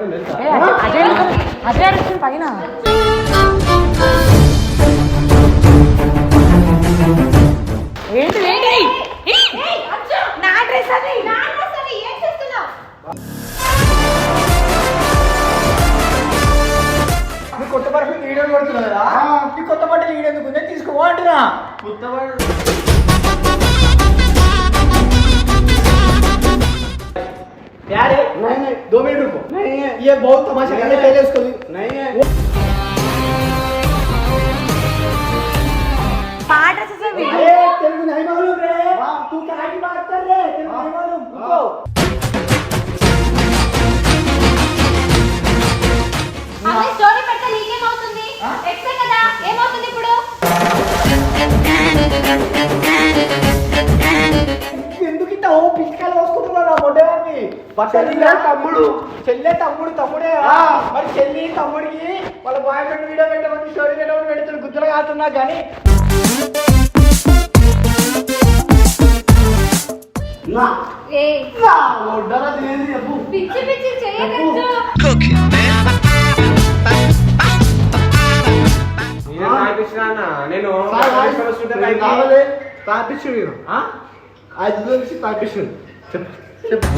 ఎందుకు- అజయ్ అరుస్తుంది పైన. ఏంటి? ఏంటి నా డ్రెస్ అది. నీ కొత్త పర్ఫ్యూమ్ వీడియో కొడుతున్నా కదా నీ కొత్త బట్టలు వీడెందుకు నేను తీసుకో प्यार नहीं नहीं। दो मिनट रुको। नहीं है। ये बहुत तमाशा कर रहे पहले उसको नहीं है। पार्ट ऐसे से वीडियो तेरे को नहीं मालूम रे। हाँ। तू क्या की बात कर रहे तेरे को हाँ। नहीं मालूम। हाँ। रुको। చెల్లె, తమ్ముడు. చెల్లె తమ్ముడు తమ్ముడే ఆ. మరి చెల్లి తమ్ముడికి వాళ్ళ బాయ్ ఫ్రెండ్ వీడియో పెట్టమని స్టోరీ పెట్టమని పెడుతున్నారు గుర్తులు కాస్తున్నా కానీ. పిచ్చి పిచ్చి చేయకచ్చు నేను సార్, నేను? ఐదు నుంచి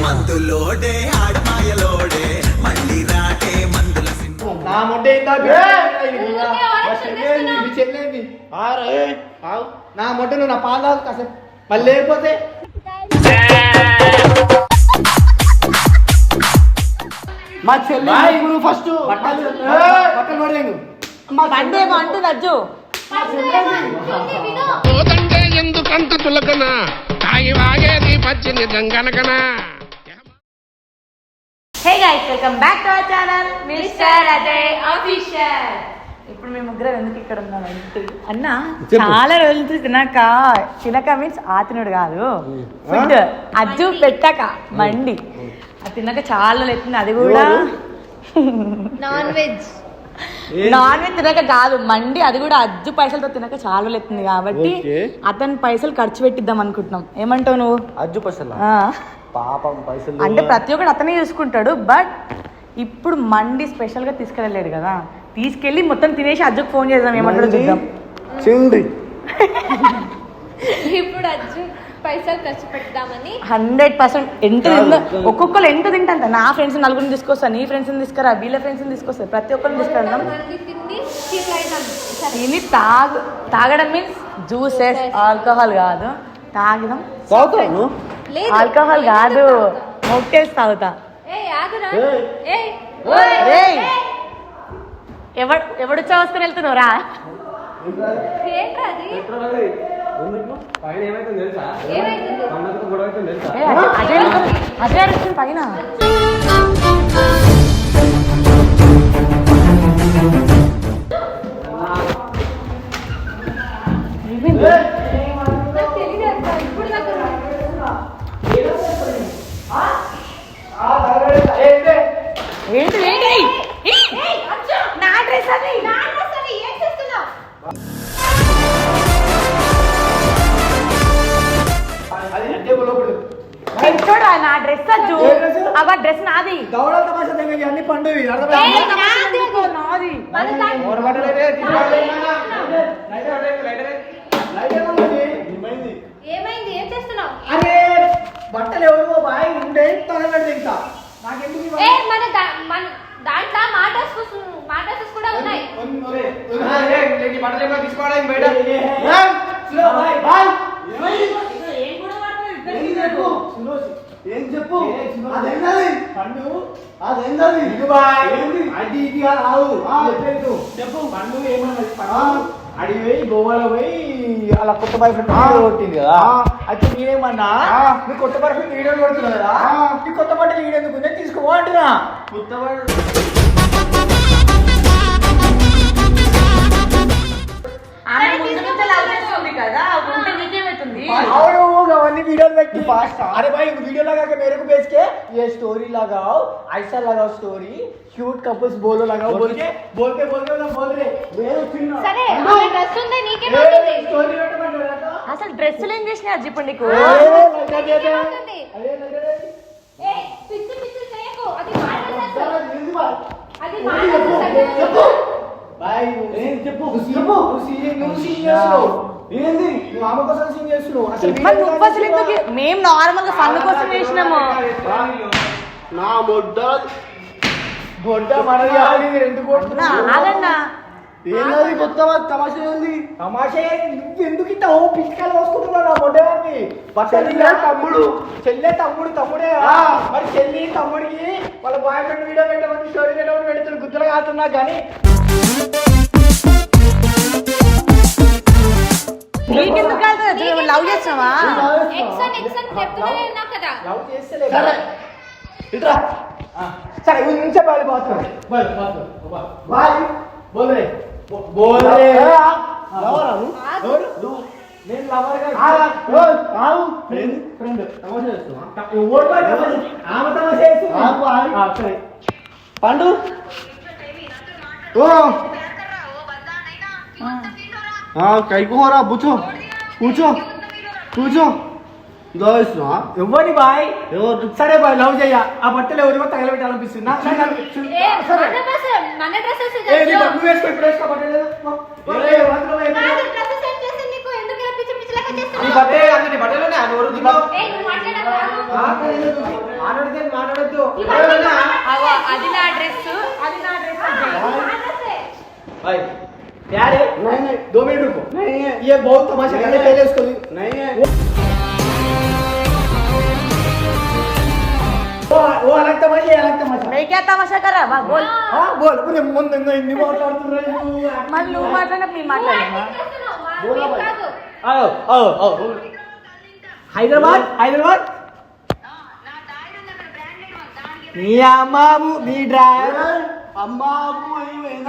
మందులోడే ఆడమాయలోడే మళ్ళీ రాటే మందుల నా మొట్ట. చెల్లేంది ఆరే ఆవు నా మొట్ట నువ్వు నా పాలు కాసేపు మళ్ళీ లేకపోతే? మా చెల్లి ఫస్ట్! బట్టలు పడలేను మా బండి అంటుంది అజ్జు. ఎందుకంత చులకన తాగి వాగేది పచ్చి నిజం గనకనా? Hey guys welcome back to our channel mister Ajay official ఇప్పుడు మేము ముగ్గురం ఎందుకు ఇక్కడ ఉన్నాం అంటే అన్న చాలా రోజుల నుంచి తినక తినక మీన్స్ ఆ తినుడు కాదు. ఫుడ్ అజ్జు పెట్టక మండి. అది తినక చాలా రోజులు అవుతుంది అది కూడా. నాన్ వెజ్ నాన్ వెజ్ తినక కాదు మండి అది కూడా అజ్జు పైసలతో తినక చాలా అవుతుంది కాబట్టి. అతని పైసలు ఖర్చు పెట్టిద్దాం అనుకుంటున్నాం. ఏమంటావు నువ్వు? అజ్జు పసల? ఆ. పాపం పైసలు అంటే ప్రతి ఒక్కడు అతనే చూసుకుంటాడు బట్ ఇప్పుడు మండి స్పెషల్గా తీసుకెళ్ళలేడు కదా. తీసుకెళ్ళి మొత్తం తినేసి అజ్జుకు ఫోన్ చేద్దాం ఏమంటాడో చూద్దాం. చింది ఇప్పుడు అజ్జు పైసలు ఖర్చు పెడదామని. హండ్రెడ్ పర్సెంట్ ఎంత కాదు. ఒక్కొక్కరు ఎంత తింటా నా ఫ్రెండ్స్ నలుగురిని తీసుకొస్తా నీ ఫ్రెండ్స్ తీసుకురా వీళ్ళ ఫ్రెండ్స్ తీసుకొస్తారు ప్రతి ఒక్కరిని తీసుకెళ్దాం తిని తాగు తాగడం మీన్స్ జ్యూసెస్ ఆల్కహాల్ కాదు. తాగడం ఆల్కహాల్ కాదు. మొక్టేల్స్ తాగుతా. ఎవడు ఎవడు చవసుకొని వెళ్తున్నావు రా అది ఎందుకు పైన డ్రెస్ అజ్జు dress? అవ డ్రెస్? నాది. దౌడ తమాషా దగ్గర అన్ని? నాది ఎవరు ఉంది? ఏమైంది? ఏమైంది? ఏం చేస్తున్నావు? అరే బట్టలు ఎవరివో బాయ్ ఉండే తొలగడు తింటా నాకెందుకు ఇవ్వాలి? ఏ మన దా- మన దాంట్లో మాటస్ మాటస్ కూడా ఉన్నాయి. తీసుకోవడానికి బయట. బాయ్ ఏం ఏ, అదేంటది? పండు. అదేంటది? ఇది బాయ్. ఏంది? అది ఇది. చెప్పలేదు చెప్పు. పండు ఏమన్నది? అడిగి పోయి గోవాలో పోయి అలా కొత్త బాయ్ ఫ్రెండ్. వీడియో కొట్టింది కదా. అయితే నేనేమన్నా. మీ కొత్త బాయ్ ఫ్రెండ్ వీడియో కొడుతున్నా కదా. మీ కొత్త బట్టలు వీడెందుకు నేను తీసుకో అంటున్నా. కొత్తవాడు ఆమె ముందు నుంచి లవ్ చేస్తుంది కదా ఉంటే నీకేమవుతుంది? అవును. అవన్నీ వీడియోలు పెట్టి Fast ఆ? अरे भाई वीडियो लगा के मेरे को भेज के ये स्टोरी लगाओ ऐसा लगाओ स्टोरी क्यूट कपल्स बोलो लगाओ बोल के बोल के बोल के मतलब बोल रहे నేను చిన్న సరే ఆమె డ్రెస్ ఉంది నీకేమవుతుంది स्टोरी పెట్టమంటారా అసలు డ్రెస్సులు ఏం చేసినాయి అజ్జి ఇప్పుడు నీకు నీకేమవుతుంది అరే ఏ పిచ్చి పిచ్చి చేయకు అది మాటస్ ఏంది చెప్పు బాయ్ నువ్వు- ఏం చెప్పు నువ్వు సీన్- ఏంది? నువ్వు ఆమె కోసం సీన్ చేస్తున్నావు. మరి నువ్వు అసలు ఎందుకు మేము నార్మల్గా ఫన్ కోసం చేసినాము. నా మొడ్డ బొడ్డ మనది కాదు, ఇది రెండు కోట్లు. నా ఆగన్నా ఏంది కొత్త తమాషా ఏంది? తమాషా? నువ్వు ఎందుకు ఇంత ఓ పిసికాలు పోసుకుంటున్నావు నా బొడ్డని చెల్లె తమ్ముడు. చెల్లె తమ్ముడు తమ్ముడే ఆ. మరి చెల్లి తమ్ముడికి వాళ్ళ బాయ్ ఫ్రెండ్ వీడియో పెట్టమని స్టోరీ పెట్టమని పెడుతున్నారు గుర్తులు కాతున్నా కానీ. సరే. ఇట్రా. సరే ఉంచే బాయ్ బాత్రూమ్ బాయ్ బాత్రూమ్ బాయ్ బోల్. రే బో- బోల్. రే ఎవరా? నువ్వు? ఎవరు? నువ్వు. నేను లవర్గా ఆగు, ఓయ్, ఆగు. Friend friend. తమాషా చేస్తున్నావా? ఎవరు? బాయ్ తమాషా? ఆమె తమాషా చేస్తుంది. ఆగు, ఆగు. ఆ, సరే. పండు. ఓ. ఆ, కైకు హోరా కూర్చో. కూర్చో. కూర్చో. దోస్తున్నావా ఎవరిని బాయ్ ఎవరు సరే బాయ్ లవ్ చెయ్య ఆ బట్టలు ఎవరికో తగలబెట్టాలనిపిస్తుంది నా- నాకు అనిపిస్తుంది. ఏ సరే మన డ్రెస్ మన డ్రెస్సెస్ ఏ, నీ బట్టలు నువ్వు వేసుకో, ఇప్పుడు వేసుకో, బట్టలు లేదు. పో. పో, ఏ, బట్టలు వేసుకో. డ్రెస్సెస్ సెట్ చేసి నీకు ఎందుకు ఇలా పిచ్చి పిచ్చి లెక్క నీ చేస్తున్నావు బట్టలే కాదు, నీ బట్టలోనే ఆ నోరు తిన్నావు. ఏ నువ్వు మాట్లాడకు మాట్లాడొద్దు, మాట్లాడితే మాట్లాడొద్దు. అగో, అది నా డ్రెస్ అది నా డ్రెస్ भाई प्यार है नहीं नहीं दो मिनट रुको नहीं है ये बहुत तमाशा करने पहले उसको नहीं है ఓ అలా తమాషా అలా తమాషా మీకే తమాషా కరా బా బోల్. ఆ. బోల్ పుని ముందు ఇంకా హిందీ మాట్లాడుతున్నారు మళ్ళీ నువ్వు మాట్లాడినా మీ మాట్లాడమా బోలా బాయ్ ఆ ఆ హైదరాబాద్? హైదరాబాద్? మీ అమ్మాబు మీ డ్రైవర్ అమ్మాబు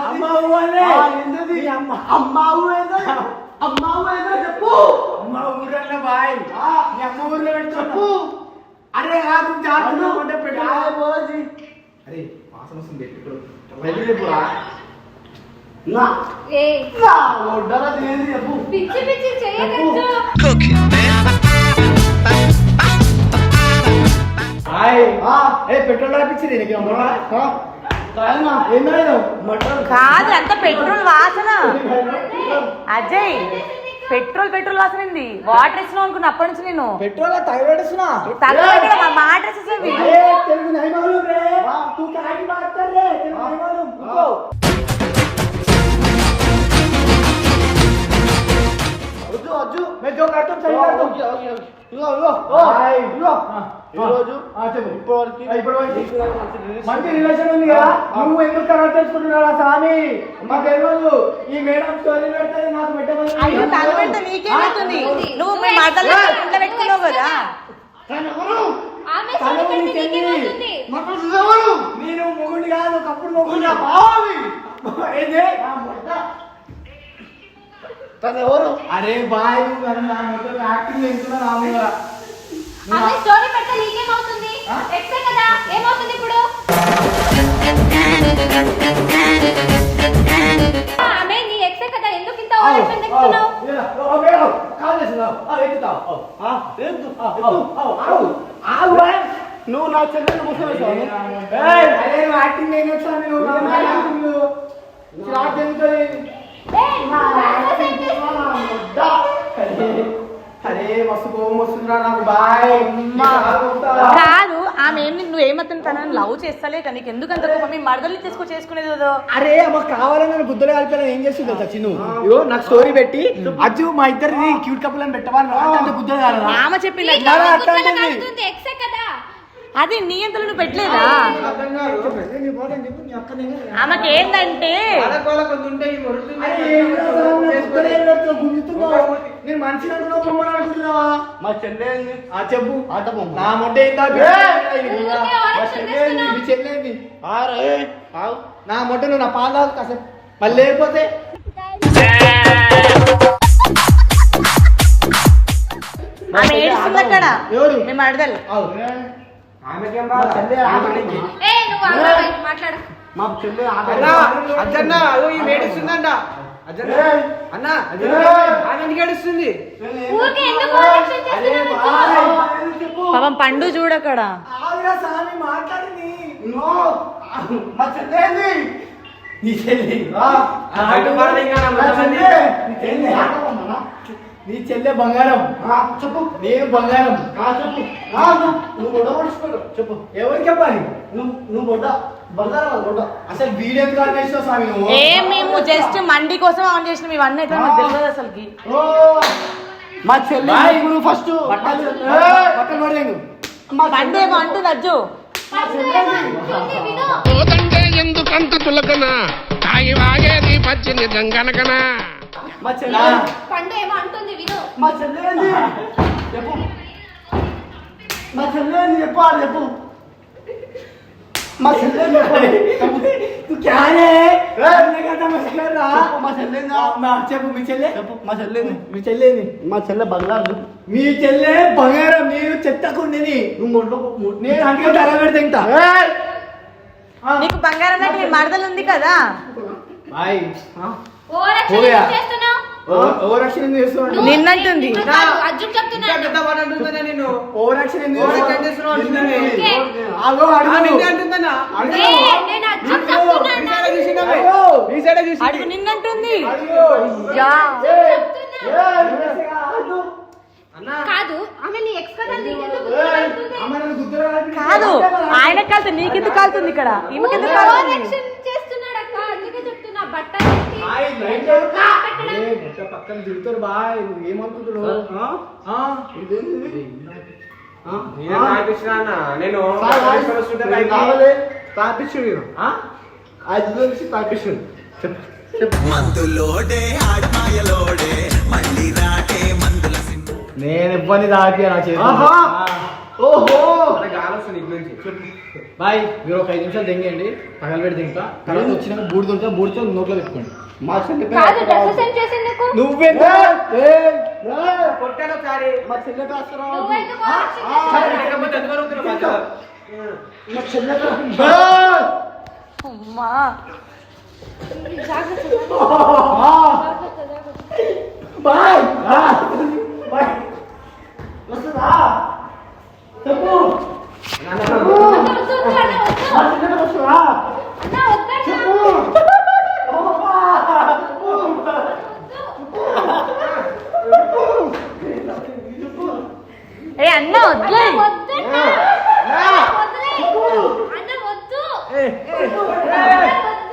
అమ్మాబు అనే ఏంటది అమ్మాబు ఏదో అమ్మాబు ఏదో చెప్పు. అమ్మ ఊరన్న బాయ్. మీ అమ్మ ఊర్లో చెప్పు. అరే కాదు చార్జులు అంటే పెట్టుకోబోసి అరే వాసన వస్తుంది. పెట్టుకోరా నా. ఏ. నా ఒడ్డరా చేసి చెప్పు. పిచ్చి పిచ్చి చేయకచ్చు ఓకే హాయ్. ఆ పెట్రోల్ కాదు అంత పెట్రోల్ వాసన? అజయ్. పెట్రోల్ పెట్రోల్ అసలింది వాటర్ ఇస్తున్నావు అనుకున్నా అప్పటి నుంచి నేను. పెట్రోల్ థైరాయిడ్ వేసినా మాట हूँ ఓకే, ఓకే. ఇదిగో ఇదిగో. హాయ్. ఇదిగో. ఈ రోజు ఆ, చెప్పు. ఇప్పటివరకు ఇప్పటివరకు. మంచి రిలేషన్ ఉంది. కదా. నువ్వు ఎందుకు కరెక్ట్ చేసుకుంటున్నావు స్వామి మాకు తెలియదు ఈ మేడం స్టోరీ పెడితే నాకు పెట్టమని అయ్యో తల పెడితే నీకేమవుతుంది నువ్వు మీ మాటలు ఇంట్లో పెట్టుకున్నావు కదా. తను? నేను మొగుడు కాదు ఒకప్పుడు మొగుడు నా బావవి. ఏంది? తను ఎవరు? అరే బాయ్ నువ్వు నా మొత్తం యాక్టింగ్ చేస్తున్నా నా మీద ఆమె స్టోరీ పెడితే నీకేమవుతుంది ఎక్సే కదా? ఏమవుతుంది ఇప్పుడు? ఆమె నీ ఎక్సే కదా? ఎందుకు ఇంత ఏందు? నువ్వు నా చెల్లెలు ముసలి. యాక్టింగ్ నేను వచ్చాను నువ్వు నా యాక్టింగ్ చిరాకు ఎందుకని? ఏయ్, డ్రెస్సెస్ సెట్ చేసి అరే మస్తు కోపం వస్తుందిరా నాకు బాయ్ కాదు ఆమె ఏం నువ్వు ఏమవుతుంది తనని లవ్ చేస్తలే కానీ నీకు ఎందుకు అంత కోపం? మీ మరదల్ని తీసుకు చేసుకునేది అరే అమ్మ కావాలని నన్ను గుద్దలు కలిపి ఏం చేస్తుంది తెలుసా చిన్ను? ఇగో నాకు స్టోరీ పెట్టి అజ్జు మా ఇద్దరిది క్యూట్ కపుల్ అని అంటే గుద్దలు కాలదా ఆమె చెప్పింది అది నీ పెట్టలేదా? ఆమెకి ఏంటంటే నేను మనిషి మా? ఆ చెప్పు. ఆట బొమ్మ. నా మొట్ట చెల్లేంది. నా మొట్ట నువ్వు నా పాలు తాగు కాసేపు. మళ్ళీ లేకపోతే ఆమె ఏడుస్తుంది అక్కడ. ఎవరు? మీ ఆగు, మాట్లాడు. మా చెల్లె అదో ఈ మేడిస్తుందంట అన్న. ఆమె ఎందుకు ఏడుస్తుంది? పాపం పండు నో మా చెల్లె నీ చెల్లి. నా చెల్లె. బంగారం. చెప్పు. నేను బంగారం. చెప్పు. నువ్వు పడుచుకోడు చెప్పు. ఎవరికి చెప్పాలి? నువ్వు నువ్వు బంగారం అసలు స్వామి ఏ మేము జస్ట్ మండి కోసం ఆన్ చేసినాం. ఇవన్నీ అయితే నాకు తెలియదు అసలుకి. ఓ మా చెల్లి. నువ్వు ఫస్ట్ బండి ఏమో అంటుంది అజ్జు ఎందుకంత తాగి వాగేది మా చెల్లి పండు ఏమో అంటుంది మా చెల్లెని చెప్పు. మా చెల్లెని చెప్పు ఆడు చెప్పు. మా చెల్లెని చెప్పు. క్యారే మా చెల్లెని చెప్పు మీ చెల్లె? చెప్పు మా చెల్లెని మీ చెల్లెని మా చెల్లె బంగారు. మీ చెల్లె బంగారం మీరు చెత్తకుండిని నువ్వు మొంట్లో నేను అంటే ధర పెడితే ఇంకా. నీకు బంగారం మరదలు ఉంది కదా? బాయ్. చేస్తున్నావు? ఓవర్ యాక్షన్ ఎందుకు చేస్తున్నావు నువ్వు- నిన్నంటుంది. అర్జున్ పెద్ద మాట నేను. ఓవర్ యాక్షన్ ఎందుకు ఓవర్ యాక్షన్ చేస్తున్నావు? చేస్తున్నావు నిన్నే. ఓకే. ఆగో ఆ, అడుగు నిన్నే అంటుందన్నా. అడుగు. ఏ, నేను అర్జున్ అడుగు. ఈ చెప్తున్నాను సైడే చూసిందా బే? అడుగు. ఈ సైడే చూసి. అడుగు నిన్నంటుంది. యా కాదు ఆమె నీ ఎక్స్ కదా ఆయన కాలుతుంది నీకెందుకు కాలుతుంది ఇక్కడ? ఈమెకెందుకు కాలుతుంది? ఓవరాక్షన్ చేస్తున్నాడు అక్క అందుకే చెప్తున్నా బట్టలు పక్కన తిరుగుతారు? బాయ్ నువ్వు ఏమనుకుంటున్నావు? ఆ? ఇదేంది? నేనే ఆ? ఐదు నుంచి మందులోడే ఆడ్మాయలోడే మళ్ళీ రాటే మందుల సింహం. నేను ఇవ్వని దాపి నా చేతి ఆహా. ఓహో! నుంచి బాయ్ మీరు ఒక ఐదు నిమిషాలు దెంగండి పగలబెట్టి దింకా తర్వాత వచ్చినాక బూడిద ఉంటే బూడితో నోట్లో పెట్టుకోండి. మా చెల్లి నువ్వెందుకు? కొట్టాను ఒకసారి. మా నువ్వెందుకు ఓవరాక్షన్